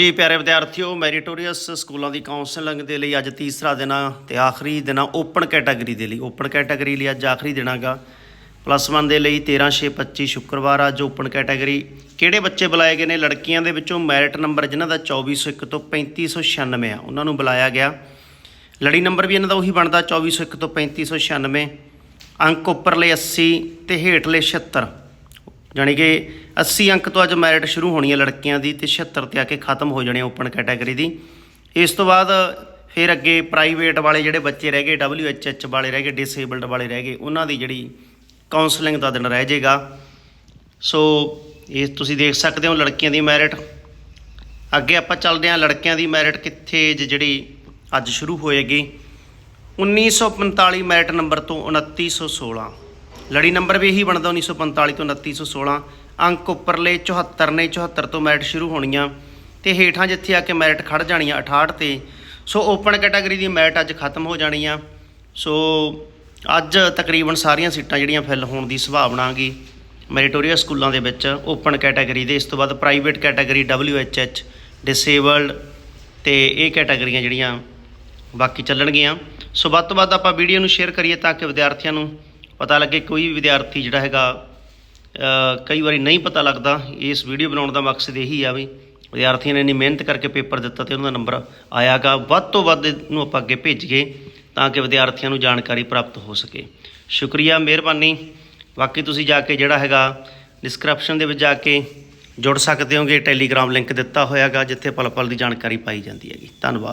ਜੀ, ਪਿਆਰੇ ਵਿਦਿਆਰਥੀਓ, ਮੈਰੀਟੋਰੀਅਸ ਸਕੂਲਾਂ ਦੀ ਕਾਉਂਸਲਿੰਗ ਦੇ ਲਈ ਅੱਜ ਤੀਸਰਾ ਦਿਨ ਆ ਤੇ ਆਖਰੀ ਦਿਨ ਆ ਓਪਨ ਕੈਟਾਗਰੀ ਦੇ ਲਈ। ਓਪਨ ਕੈਟਾਗਰੀ ਲਈ ਅੱਜ ਆਖਰੀ ਦਿਨ ਹੈਗਾ ਪਲੱਸ 1 ਦੇ ਲਈ 13 6 25 ਸ਼ੁੱਕਰਵਾਰ ਅੱਜ ਓਪਨ ਕੈਟਾਗਰੀ। ਕਿਹੜੇ ਬੱਚੇ ਬੁਲਾਏ ਗਏ ਨੇ? ਲੜਕੀਆਂ ਦੇ ਵਿੱਚੋਂ ਮੈਰਿਟ ਨੰਬਰ ਜਿਨ੍ਹਾਂ ਦਾ 2401 ਤੋਂ 3596 ਆ, ਉਹਨਾਂ ਨੂੰ ਬੁਲਾਇਆ ਗਿਆ। ਲੜੀ ਨੰਬਰ ਵੀ ਇਹਨਾਂ ਦਾ ਉਹੀ ਬਣਦਾ 2401 ਤੋਂ 3596 ਅੰਕ ਉੱਪਰਲੇ 80 ਤੇ ਹੇਠਲੇ 76 ਜਾਣੀ ਕਿ 80 ਅੰਕ ਤੋਂ ਅੱਜ ਮੈਰਿਟ ਸ਼ੁਰੂ ਹੋਣੀ ਹੈ ਲੜਕੀਆਂ ਦੀ ਤੇ 76 ਤੇ ਆ ਕੇ ਖਤਮ ਹੋ ਜਾਣੀ ਓਪਨ ਕੈਟਾਗਰੀ ਦੀ। ਇਸ ਤੋਂ ਬਾਅਦ ਫਿਰ ਅੱਗੇ ਪ੍ਰਾਈਵੇਟ ਵਾਲੇ ਜਿਹੜੇ ਬੱਚੇ ਰਹਿ ਗਏ WHH ਵਾਲੇ ਰਹਿ ਗਏ ਡਿਸੇਬਲਡ ਵਾਲੇ ਰਹਿ ਗਏ, ਉਹਨਾਂ ਦੀ ਜਿਹੜੀ ਕਾਉਂਸਲਿੰਗ ਦਾ ਦਿਨ ਰਹਿ ਜਾਏਗਾ। ਸੋ ਇਹ ਤੁਸੀਂ ਦੇਖ ਸਕਦੇ ਹੋ ਲੜਕੀਆਂ ਦੀ ਮੈਰਿਟ ਅੱਗੇ ਆਪਾਂ ਚੱਲਦੇ ਹਾਂ ਲੜਕਿਆਂ ਦੀ ਮੈਰਿਟ ਕਿੱਥੇ ਜਿਹੜੀ ਅੱਜ ਸ਼ੁਰੂ ਹੋਏਗੀ। 1945 ਮੈਰਿਟ ਨੰਬਰ ਤੋਂ 2916 ਲੜੀ ਨੰਬਰ ਵੀ ਇਹੀ ਬਣਦਾ 1945 ਤੋਂ 2916 ਅੰਕ ਉੱਪਰਲੇ 74 ਨੇ 74 ਤੋਂ ਮੈਰਿਟ ਸ਼ੁਰੂ ਹੋਣੀਆਂ ਤੇ ਹੇਠਾਂ ਜਿੱਥੇ ਆ ਕੇ ਮੈਰਿਟ ਖੜ ਜਾਣੀਆਂ 68 ਤੇ। ਸੋ ਓਪਨ ਕੈਟਾਗਰੀ ਦੀ ਮੈਰਿਟ ਅੱਜ ਖਤਮ ਹੋ ਜਾਣੀ ਆ ਸੋ ਅੱਜ ਤਕਰੀਬਨ ਸਾਰੀਆਂ ਸੀਟਾਂ ਜਿਹੜੀਆਂ ਫਿਲ ਹੋਣ ਦੀ ਸੰਭਾਵਨਾ ਹੈਗੀ ਮੈਰੀਟੋਰੀਅਲ ਸਕੂਲਾਂ ਦੇ ਵਿੱਚ ਓਪਨ ਕੈਟਾਗਰੀ ਦੇ। ਇਸ ਤੋਂ ਬਾਅਦ ਪ੍ਰਾਈਵੇਟ ਕੈਟਾਗਰੀ WHH ਡਿਸੇਬਲਡ ਤੇ ਇਹ ਕੈਟਾਗਰੀਆਂ ਜਿਹੜੀਆਂ ਬਾਕੀ ਚੱਲਣਗੀਆਂ। ਸੋ ਵੱਧ ਤੋਂ ਵੱਧ ਆਪਾਂ ਵੀਡੀਓ ਨੂੰ ਸ਼ੇਅਰ ਕਰੀਏ ਤਾਂ ਕਿ ਵਿਦਿਆਰਥੀਆਂ ਨੂੰ ਪਤਾ ਲੱਗੇ ਕੋਈ ਵੀ ਵਿਦਿਆਰਥੀ ਜਿਹੜਾ ਹੈਗਾ ਕਈ ਵਾਰੀ ਨਹੀਂ ਪਤਾ ਲੱਗਦਾ। ਇਸ ਵੀਡੀਓ ਬਣਾਉਣ ਦਾ ਮਕਸਦ ਇਹੀ ਆ ਵੀ ਵਿਦਿਆਰਥੀਆਂ ਨੇ ਇੰਨੀ ਮਿਹਨਤ ਕਰਕੇ ਪੇਪਰ ਦਿੱਤਾ ਤੇ ਉਹਨਾਂ ਦਾ ਨੰਬਰ ਆਇਆਗਾ ਵੱਧ ਤੋਂ ਵੱਧ ਨੂੰ ਆਪਾਂ ਅੱਗੇ ਭੇਜੀਏ ਤਾਂ ਕਿ ਵਿਦਿਆਰਥੀਆਂ ਨੂੰ ਜਾਣਕਾਰੀ ਪ੍ਰਾਪਤ ਹੋ ਸਕੇ। ਸ਼ੁਕਰੀਆ, ਮਿਹਰਬਾਨੀ। ਬਾਕੀ ਤੁਸੀਂ ਜਾ ਕੇ ਜਿਹੜਾ ਹੈਗਾ ਡਿਸਕ੍ਰਿਪਸ਼ਨ ਦੇ ਵਿੱਚ ਜਾ ਕੇ ਜੁੜ ਸਕਦੇ ਹੋਗੇ। ਟੈਲੀਗ੍ਰਾਮ ਲਿੰਕ ਦਿੱਤਾ ਹੋਇਆਗਾ ਜਿੱਥੇ ਪਲ ਪਲ ਦੀ ਜਾਣਕਾਰੀ ਪਾਈ ਜਾਂਦੀ ਹੈਗੀ। ਧੰਨਵਾਦ।